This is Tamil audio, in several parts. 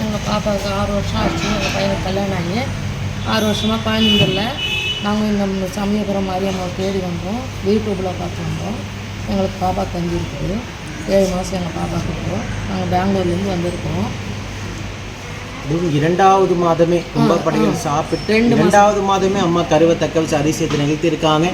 எங்கள் பாப்பாவுக்கு ஆறு வருஷம் ஆச்சு. எங்கள் பையனுக்கு கல்யாணம் ஆகி ஆறு வருஷமாக குழந்தைங்கள நாங்கள் இந்த சமயபுரம் மாரியம்மாவை தேடி வந்தோம். யூடியூப்பில் பார்த்து வந்தோம். எங்களுக்கு பாப்பா தங்கி இருக்குது ஏழு மாதம் எங்கள் பாப்பாவுக்கு இப்போ. நாங்கள் பெங்களூர்லேருந்து வந்திருக்கோம். அதுவும் இரண்டாவது மாதமே கும்பப்படையில் சாப்பிட்டு இரண்டாவது மாதமே அம்மா கருவை தக்க வச்சு அதிசயத்தை நிகழ்த்தியிருக்காங்க.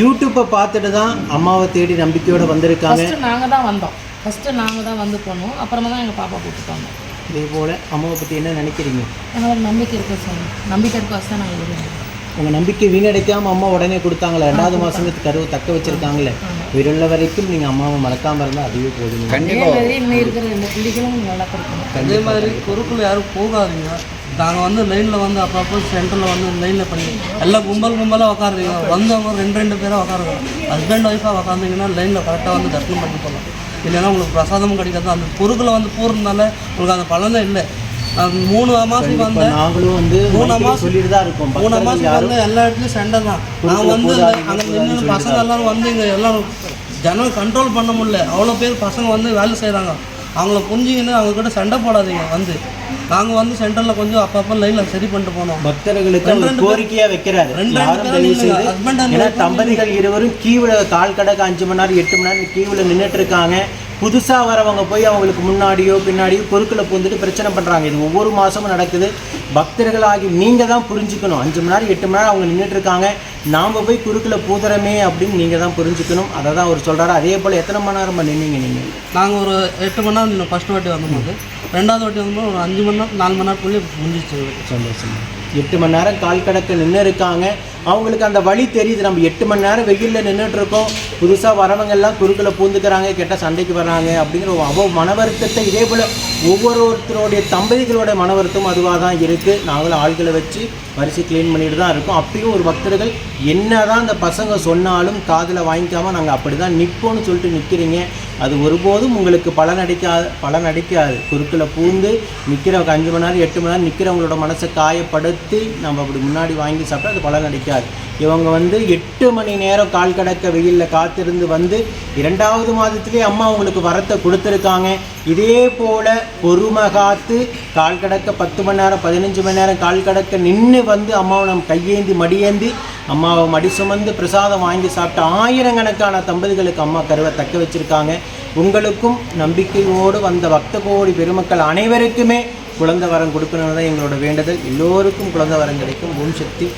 யூடியூப்பை பார்த்துட்டு தான் அம்மாவை தேடி நம்பிக்கையோட வந்திருக்காங்க. நாங்கள் தான் வந்தோம். ஃபஸ்ட்டு நாங்கள் தான் வந்து போனோம். அப்புறமா தான் எங்கள் பாப்பா கூப்பிட்டு இதே போல் அம்மாவை பற்றி என்ன நினைக்கிறீங்க? எங்களுக்கு நம்பிக்கை இருக்குது சார் நம்பிக்கை இருக்க வச்சு தான் நாங்கள் உங்கள் நம்பிக்கை வீணடைக்காமல் அம்மா உடனே கொடுத்தாங்களே? ரெண்டாவது மாதமே கருவை தக்க வச்சிருக்காங்களே. உயிருள்ள வரைக்கும் நீங்கள் அம்மாவை மறக்காமல் இருந்தால் அதுவே போதும். அதே மாதிரி இன்னும் இருக்கிற இந்த பிள்ளைகளும் நல்லா கொடுக்கணும். அதே மாதிரி குறுக்குள்ள யாரும் போகாதீங்க. நாங்கள் வந்து லைனில் வந்து அப்பப்போ சென்டரில் வந்து லைனில் பண்ணி எல்லாம் கும்பல் கும்பலாக உட்காருறீங்க வந்தவங்க ரெண்டு ரெண்டு பேராக உட்காருங்க ஹஸ்பண்ட் ஒய்ஃபாக உட்காந்திங்கன்னா லைனில் கரெக்டாக வந்து தர்ஷனம் பண்ணி போகலாம் இல்லைன்னா உங்களுக்கு பிரசாதமும் கிடைக்காது. அந்த குறுக்கில் வந்து போகிறதுனால உங்களுக்கு அந்த பலனே இல்லை. மூணு அமாவாசைக்கு இப்போ வந்தேன். நாங்களும் வந்து மூணு அமாவாசை- சொல்லிட்டு தான் இருக்கோம். மூணு யாரும் வந்து எல்லா இடத்துலையும் சண்டை தான். நான் வந்து அங்கே நின்று பசங்க எல்லாரும் வந்து இங்கே எல்லாரும் ஜனம் கண்ட்ரோல் பண்ண முடியல. அவ்வளோ பேர் பசங்க வந்து வேலை செய்கிறாங்க அவங்கள புரிஞ்சுக்கின்னு அவங்க கிட்ட சண்டை போடாதீங்க வந்து. நாங்கள் வந்து சென்டரில் கொஞ்சம் அப்பப்போ லைனில் சரி பண்ணிட்டு போனோம். பக்தர்களுக்கு ரெண்டு ஒரு ரெண்டு கோரிக்கையா வைக்கிறாரு. ரெண்டு தம்பதிகள் இருவரும் கீவுல கால் கடக்க அஞ்சு மணி நேரம் எட்டு மணி நேரம் கீவுல நின்றுட்டு இருக்காங்க. புதுசா வரவங்க போய் அவங்களுக்கு முன்னாடியோ பின்னாடியோ பொருட்களை பூந்துட்டு பிரச்சனை பண்றாங்க. இது ஒவ்வொரு மாசமும் நடக்குது. பக்தர்களாகி நீங்க தான் புரிஞ்சுக்கணும். அஞ்சு மணி நேரம் எட்டு மணி நேரம் அவங்க நின்றுட்டு இருக்காங்க. நாம போய் குறுக்கில் பூதுறமே அப்படின்னு நீங்க தான் புரிஞ்சுக்கணும். அதை தான் அவர் சொல்றாரு. அதே போல எத்தனை மணி நேரம் நின்னீங்க நீங்க? நாங்கள் ஒரு எட்டு மணி நேரம் நின்னோம். ஃபஸ்ட் வாட்டி வந்தபோது. ரெண்டாவது வாட்டி வந்தபோது ஒரு அஞ்சு மணி நேரம் நாலு மணி நேரத்துக்குள்ளேயே முடிஞ்சிச்சு. சந்தோஷம். எட்டு மணி நேரம் கால் கடக்க நின்று இருக்காங்க. அவங்களுக்கு அந்த வழி தெரியுது. நம்ம எட்டு மணி நேரம் வெயிலில் நின்றுட்டு இருக்கோம். புதுசாக வரவங்க எல்லாம் குறுக்கில் பூந்துக்கிறாங்க கெட்ட சண்டைக்கு வர்றாங்க அப்படிங்கிற ஒரு அவ மன வருத்தத்தை இதே போல் ஒவ்வொருத்தருடைய தம்பதிகளோட மன வருத்தம் அதுவாக தான் இருக்குது நாங்களும் ஆள்களை வச்சு வரிசை க்ளீன் பண்ணிட்டு தான் இருக்கோம். அப்பயும் ஒரு பக்தர்கள் என்னதான் அந்த பசங்க சொன்னாலும் காதில் வாங்கிக்காமல் நாங்கள் அப்படி தான் நிற்போம்னு சொல்லிட்டு நிற்கிறீங்க அது ஒருபோதும் உங்களுக்கு பலன் அடிக்காது பலன் அடிக்காது. குறுக்கில் பூந்து நிற்கிறவங்க அஞ்சு மணி நேரம் எட்டு மணி நேரம் நிற்கிறவங்களோட மனசை காயப்படுத்தி நம்ம அப்படி முன்னாடி வாங்கி சாப்பிட்டா அது பலன் அடிக்காது. இவங்க வந்து எட்டு மணி நேரம் கால் கடக்க வெயிலில் காத்திருந்து வந்து இரண்டாவது மாதத்திலே அம்மா உங்களுக்கு வரத்தை கொடுத்துருக்காங்க. இதே போல் பொறுமை காத்து கால் கடக்க பத்து மணி நேரம் பதினஞ்சு மணி நேரம் கால் கடக்க நின்று வந்து அம்மாவை நம்ம கையேந்தி மடியேந்தி அம்மாவை மடி சுமந்து பிரசாதம் வாங்கி சாப்பிட்ட ஆயிரக்கணக்கான தம்பதிகளுக்கு அம்மா கருவை தக்க வச்சுருக்காங்க. உங்களுக்கும் நம்பிக்கையோடு வந்த பக்த கோடி பெருமக்கள் அனைவருக்குமே குழந்தை வரம் கொடுக்கணும்னு தான் எங்களோட வேண்டுதல். எல்லோருக்கும் குழந்தை வரம் கிடைக்கும். ஓம் சக்தி.